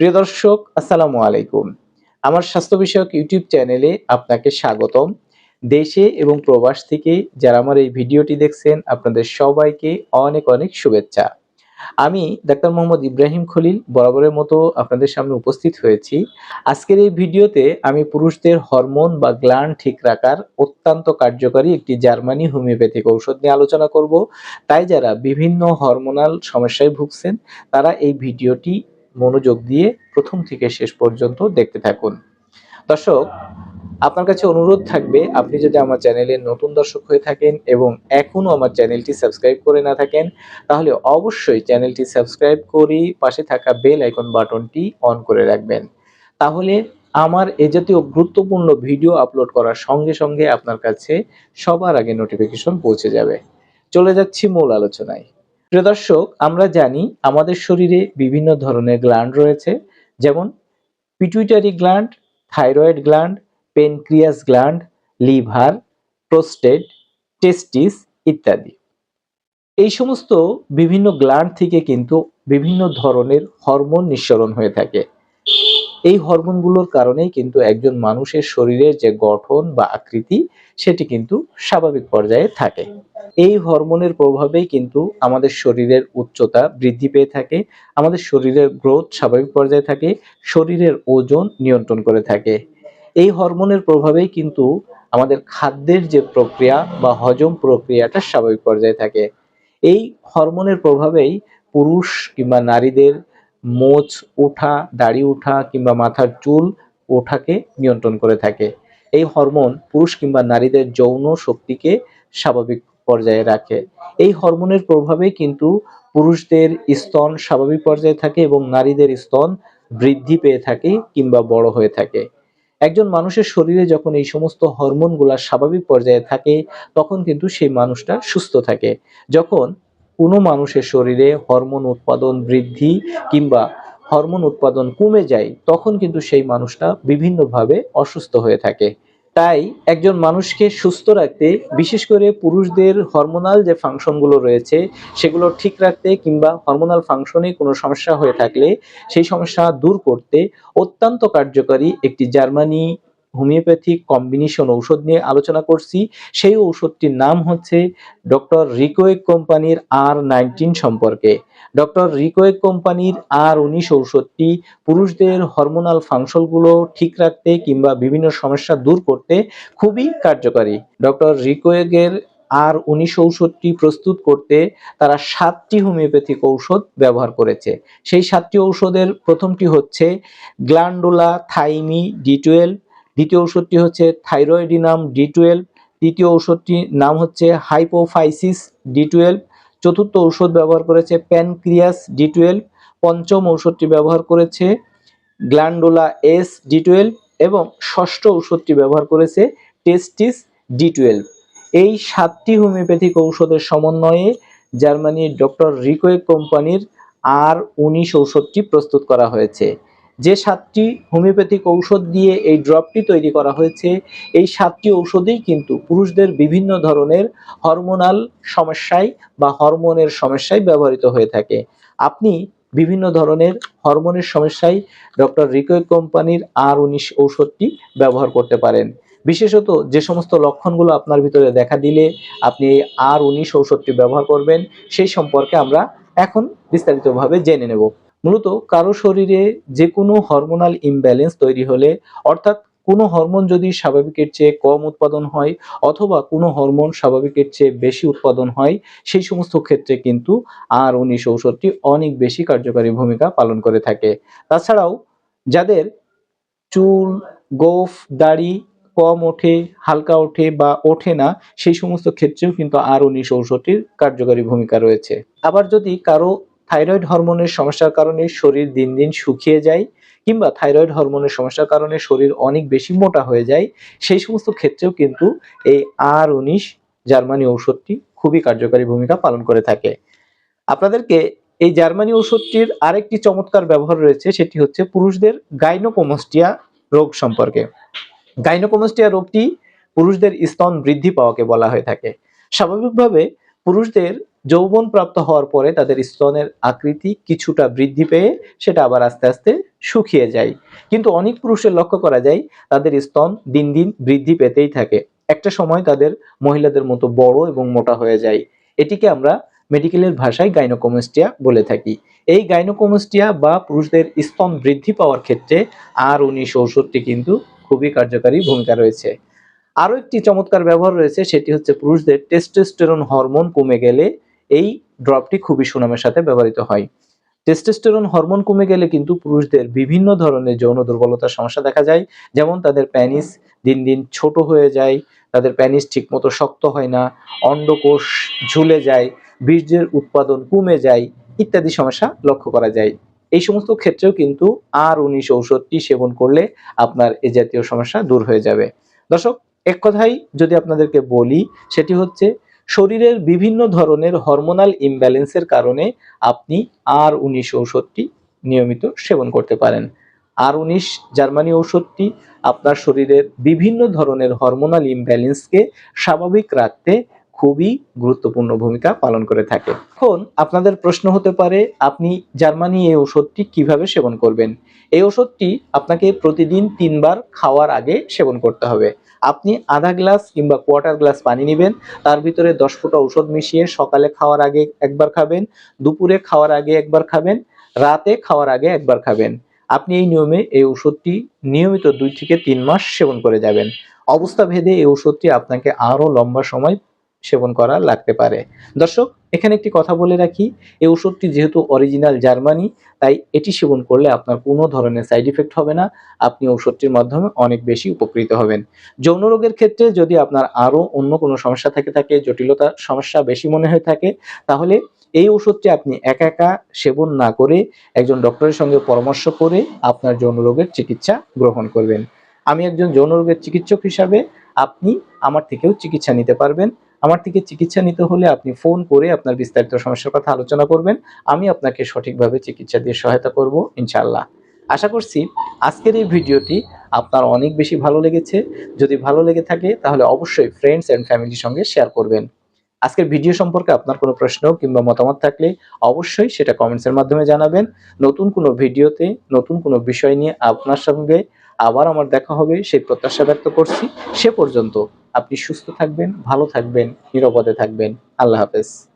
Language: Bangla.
প্রিয় দর্শক, আসসালামু আলাইকুম। আমার স্বাস্থ্য বিষয়ক ইউটিউব চ্যানেলে আপনাকে স্বাগতম। দেশে এবং প্রবাস থেকে যারা আমার এই ভিডিওটি দেখছেন, আপনাদের সবাইকে অনেক অনেক শুভেচ্ছা। আমি ডাক্তার মোহাম্মদ ইব্রাহিম খলিল বরাবরের মতো আপনাদের সামনে উপস্থিত হয়েছি। আজকের এই ভিডিওতে আমি পুরুষদের হরমোন বা গ্ল্যান্ড ঠিক রাখার অত্যন্ত কার্যকারী একটি জার্মানি হোমিওপ্যাথিক ঔষধ নিয়ে আলোচনা করব। তাই যারা বিভিন্ন হরমোনাল সমস্যায় ভুগছেন, তারা এই ভিডিওটি মনোযোগ দিয়ে প্রথম থেকে শেষ পর্যন্ত দেখতে থাকুন। দর্শক, আপনার কাছে অনুরোধ থাকবে, আপনি যদি আমার চ্যানেলের নতুন দর্শক হয়ে থাকেন এবং এখনও আমার চ্যানেলটি সাবস্ক্রাইব করে না থাকেন, তাহলে অবশ্যই চ্যানেলটি সাবস্ক্রাইব করে পাশে থাকা বেল আইকন বাটনটি অন করে রাখবেন। তাহলে আমার এ জাতীয় গুরুত্বপূর্ণ ভিডিও আপলোড করার সঙ্গে সঙ্গে আপনার কাছে সবার আগে নোটিফিকেশন পৌঁছে যাবে। চলে যাচ্ছি মূল আলোচনায়। প্রিয় দর্শক, আমরা জানি আমাদের শরীরে বিভিন্ন ধরনের গ্ল্যান্ড রয়েছে, যেমন pituitary gland thyroid gland pancreas gland liver prostate testis ইত্যাদি। এই সমস্ত বিভিন্ন গ্ল্যান্ড থেকে কিন্তু বিভিন্ন ধরনের হরমোন নিঃসরণ হয়ে থাকে। এই হরমোনগুলোর কারণেই কিন্তু একজন মানুষের শরীরের যে গঠন বা আকৃতি, সেটি কিন্তু স্বাভাবিক পর্যায়ে থাকে। এই হরমোনের প্রভাবেই কিন্তু আমাদের শরীরের উচ্চতা বৃদ্ধি পেয়ে থাকে, আমাদের শরীরের গ্রোথ স্বাভাবিক পর্যায়ে থাকে, শরীরের ওজন নিয়ন্ত্রণ করে থাকে। এই হরমোনের প্রভাবেই কিন্তু আমাদের খাদ্যের যে প্রক্রিয়া বা হজম প্রক্রিয়াটা স্বাভাবিক পর্যায়ে থাকে। এই হরমোনের প্রভাবেই পুরুষ কিংবা নারীদের মোচ ওঠা, দাড়ি ওঠা কিংবা মাথার চুল ওঠাকে নিয়ন্ত্রণ করে থাকে। এই হরমোন পুরুষ কিংবা নারীদের যৌন শক্তিকে স্বাভাবিক পর্যায়ে রাখে। এই হরমোনের প্রভাবে কিন্তু পুরুষদের স্তন স্বাভাবিক পর্যায়ে থাকে এবং নারীদের স্তন বৃদ্ধি পেয়ে থাকে কিংবা বড় হয়ে থাকে। একজন মানুষের শরীরে যখন এই সমস্ত হরমোনগুলা স্বাভাবিক পর্যায়ে থাকে, তখন কিন্তু সেই মানুষটা সুস্থ থাকে। যখন কোনো মানুষের শরীরে হরমোন উৎপাদন বৃদ্ধি কিংবা হরমোন উৎপাদন কমে যায়, তখন কিন্তু সেই মানুষটা বিভিন্নভাবে অসুস্থ হয়ে থাকে। তাই একজন মানুষকে সুস্থ রাখতে, বিশেষ করে পুরুষদের হরমোনাল যে ফাংশনগুলো রয়েছে, সেগুলো ঠিক রাখতে কিংবা হরমোনাল ফাংশনে কোনো সমস্যা হয়ে থাকলে, সেই সমস্যা দূর করতে অত্যন্ত কার্যকরী একটি জার্মানি হোমিওপ্যাথিক কম্বিনেশন ঔষধ নিয়ে আলোচনা করছি। সেই ঔষধটির নাম হচ্ছে ডক্টর রিকোয়েক কোম্পানির আর নাইনটিন সম্পর্কে। ডক্টর রিকোয়েক কোম্পানির আর উনিশ ঔষধটি পুরুষদের হরমোনাল ফাংশনগুলো ঠিক রাখতে কিংবা বিভিন্ন সমস্যা দূর করতে খুবই কার্যকারী। ডক্টর রিকোয়েগের আর উনিশ ঔষধটি প্রস্তুত করতে তারা সাতটি হোমিওপ্যাথিক ঔষধ ব্যবহার করেছে। সেই সাতটি ঔষধের প্রথমটি হচ্ছে গ্ল্যান্ডোলা থাইমি ডি টুয়েলভ দ্বিতীয় ঔষধটি হচ্ছে থাইরয়েডিনাম ডি টুয়েলভ, তৃতীয় ঔষধটির নাম হচ্ছে হাইপোফাইসিস ডি টুয়েলভ, চতুর্থ ঔষধ ব্যবহার করেছে প্যানক্রিয়াস ডি টুয়েলভ, পঞ্চম ঔষধটি ব্যবহার করেছে গ্ল্যান্ডোলা এস ডি টুয়েলভ এবং ষষ্ঠ ঔষধটি ব্যবহার করেছে টেস্টিস ডি টুয়েলভ। এই সাতটি হোমিওপ্যাথিক ঔষধের সমন্বয়ে জার্মানির ডক্টর রিকোয়েক কোম্পানির আর উনিশ ঔষধটি প্রস্তুত করা হয়েছে। যে সাতটি হোমিওপ্যাথিক ঔষধ দিয়ে এই ড্রপটি তৈরি করা হয়েছে, এই সাতটি ঔষধেই কিন্তু পুরুষদের বিভিন্ন ধরনের হরমোনাল সমস্যায় বা হরমোনের সমস্যায় ব্যবহৃত হয়ে থাকে। আপনি বিভিন্ন ধরনের হরমোনের সমস্যায় ডক্টর রিকোয়েক কোম্পানির আর উনিশ ঔষধটি ব্যবহার করতে পারেন। বিশেষত যে সমস্ত লক্ষণগুলো আপনার ভিতরে দেখা দিলে আপনি এই আর উনিশ ঔষধটি ব্যবহার করবেন, সেই সম্পর্কে আমরা এখন বিস্তারিতভাবে জেনে নেব। মূলত কারও শরীরে যে কোনো হরমোনাল ইমব্যালেন্স তৈরি হলে, অর্থাৎ কোনো হরমোন যদি স্বাভাবিকের চেয়ে কম উৎপাদন হয় অথবা কোনো হরমোন স্বাভাবিকের চেয়ে বেশি উৎপাদন হয়, সেই সমস্ত ক্ষেত্রে কিন্তু আর উনিশ ঔষধটি অনেক বেশি কার্যকারী ভূমিকা পালন করে থাকে। তাছাড়াও যাদের চুল, গোফ, দাড়ি কম ওঠে, হালকা ওঠে বা ওঠে না, সেই সমস্ত ক্ষেত্রেও কিন্তু আর উনিশ ঔষধটির কার্যকারী ভূমিকা রয়েছে। আবার যদি কারও থাইরয়েড হরমোনের সমস্যার কারণে শরীর দিন দিন শুকিয়ে যায় কিংবা থাইরয়েড হরমোনের সমস্যার কারণে শরীর অনেক বেশি মোটা হয়ে যায়। সেই সমস্ত ক্ষেত্রেও কিন্তু এই আর উনিশ জার্মানি ঔষধটি খুবই কার্যকারী ভূমিকা পালন করে থাকে। আপনাদেরকে এই জার্মানি ঔষধটির আরেকটি চমৎকার ব্যবহার রয়েছে, সেটি হচ্ছে পুরুষদের গাইনোকোমস্টিয়া রোগ সম্পর্কে। গাইনোকোমস্টিয়া রোগটি পুরুষদের স্তন বৃদ্ধি পাওয়াকে বলা হয়ে থাকে। স্বাভাবিকভাবে পুরুষদের যৌবন প্রাপ্ত হওয়ার পরে তাদের স্তনের আকৃতি কিছুটা বৃদ্ধি পেয়ে সেটা আবার আস্তে আস্তে শুকিয়ে যায়। কিন্তু অনেক পুরুষের লক্ষ্য করা যায়, তাদের স্তন দিন দিন বৃদ্ধি পেতেই থাকে। একটা সময় তাদের মহিলাদের মতো বড় এবং মোটা হয়ে যায়। এটিকে আমরা মেডিকেলের ভাষায় গাইনোকোমেস্টিয়া বলে থাকি। এই গাইনোকোমেস্টিয়া বা পুরুষদের স্তন বৃদ্ধি পাওয়ার ক্ষেত্রে আর উনিশ ঔষধটি কিন্তু খুবই কার্যকারী ভূমিকা রয়েছে। আরও একটি চমৎকার ব্যবহার রয়েছে, সেটি হচ্ছে পুরুষদের টেস্টোস্টেরন হরমোন কমে গেলে এই ড্রপটি খুবই সুনামের সাথে ব্যবহৃত হয়। টেস্টোস্টেরন হরমোন কমে গেলে কিন্তু পুরুষদের বিভিন্ন ধরনের যৌন দুর্বলতার সমস্যা দেখা যায়। যেমন তাদের প্যানিস দিন দিন ছোট হয়ে যায়, তাদের প্যানিস ঠিকমতো শক্ত হয় না, অন্ডকোষ ঝুলে যায়, বীর্যের উৎপাদন কমে যায় ইত্যাদি সমস্যা লক্ষ্য করা যায়। এই সমস্ত ক্ষেত্রেও কিন্তু আর উনিশ ঔষধটি সেবন করলে আপনার এ জাতীয় সমস্যা দূর হয়ে যাবে। দর্শক, এক কথাই যদি আপনাদেরকে বলি, সেটি হচ্ছে শরীরের বিভিন্ন ধরনের হরমোনাল ইমব্যালেন্সের কারণে আপনি আর উনিশ ঔষধটি নিয়মিত সেবন করতে পারেন। আর উনিশ জার্মানি ঔষধটি আপনার শরীরের বিভিন্ন ধরনের হরমোনাল ইমব্যালেন্সকে স্বাভাবিক রাখতে খুবই গুরুত্বপূর্ণ ভূমিকা পালন করে থাকে। এখন আপনাদের প্রশ্ন হতে পারে, আপনি জার্মানি এই ওষুধটি কীভাবে সেবন করবেন? এই ওষুধটি আপনাকে প্রতিদিন তিনবার খাওয়ার আগে সেবন করতে হবে। আপনি আধা গ্লাস কিংবা কোয়ার্টার গ্লাস পানি নেবেন, তার ভিতরে দশ ফোঁটা ঔষধ মিশিয়ে সকালে খাওয়ার আগে একবার খাবেন, দুপুরে খাওয়ার আগে একবার খাবেন, রাতে খাওয়ার আগে একবার খাবেন। আপনি এই নিয়মে এই ওষুধটি নিয়মিত দুই থেকে তিন মাস সেবন করে যাবেন। অবস্থা ভেদে এই ওষুধটি আপনাকে আরও লম্বা সময় সেবন করা লাগতে পারে। দর্শক, এখানে একটি কথা বলে রাখি, এই ওষুধটি যেহেতু অরিজিনাল জার্মানি, তাই এটি সেবন করলে আপনার কোনো ধরনের সাইড ইফেক্ট হবে না। আপনি ওষুধটির মাধ্যমে অনেক বেশি উপকৃত হবেন। যৌন রোগের ক্ষেত্রে যদি আপনার আরও অন্য কোনো সমস্যা থেকে থাকে, জটিলতা সমস্যা বেশি মনে হয়ে থাকে, তাহলে এই ওষুধটি আপনি একা একা সেবন না করে একজন ডক্টরের সঙ্গে পরামর্শ করে আপনার যৌন রোগের চিকিৎসা গ্রহণ করবেন। আমি একজন যৌন রোগের চিকিৎসক হিসাবে আপনি আমার থেকেও চিকিৎসা নিতে পারবেন। আমার থেকে চিকিৎসা নিতে হলে আপনি ফোন করে আপনার বিস্তারিত সমস্যার কথা আলোচনা করবেন। আমি আপনাকে সঠিকভাবে চিকিৎসা দিয়ে সহায়তা করব ইনশাল্লাহ আশা করছি আজকের এই ভিডিওটি আপনার অনেক বেশি ভালো লেগেছে। যদি ভালো লেগে থাকে তাহলে অবশ্যই ফ্রেন্ডস অ্যান্ড ফ্যামিলির সঙ্গে শেয়ার করবেন। আজকের ভিডিও সম্পর্কে আপনার কোনো প্রশ্ন কিংবা মতামত থাকলে অবশ্যই সেটা কমেন্টসের মাধ্যমে জানাবেন। নতুন কোনো ভিডিওতে নতুন কোনো বিষয় নিয়ে আপনার সঙ্গে আবার আমার দেখা হবে, সেই প্রত্যাশা ব্যক্ত করছি। সে পর্যন্ত আপনি সুস্থ থাকবেন ভালো থাকবেন নিরাপদে থাকবেন। আল্লাহ হাফেজ।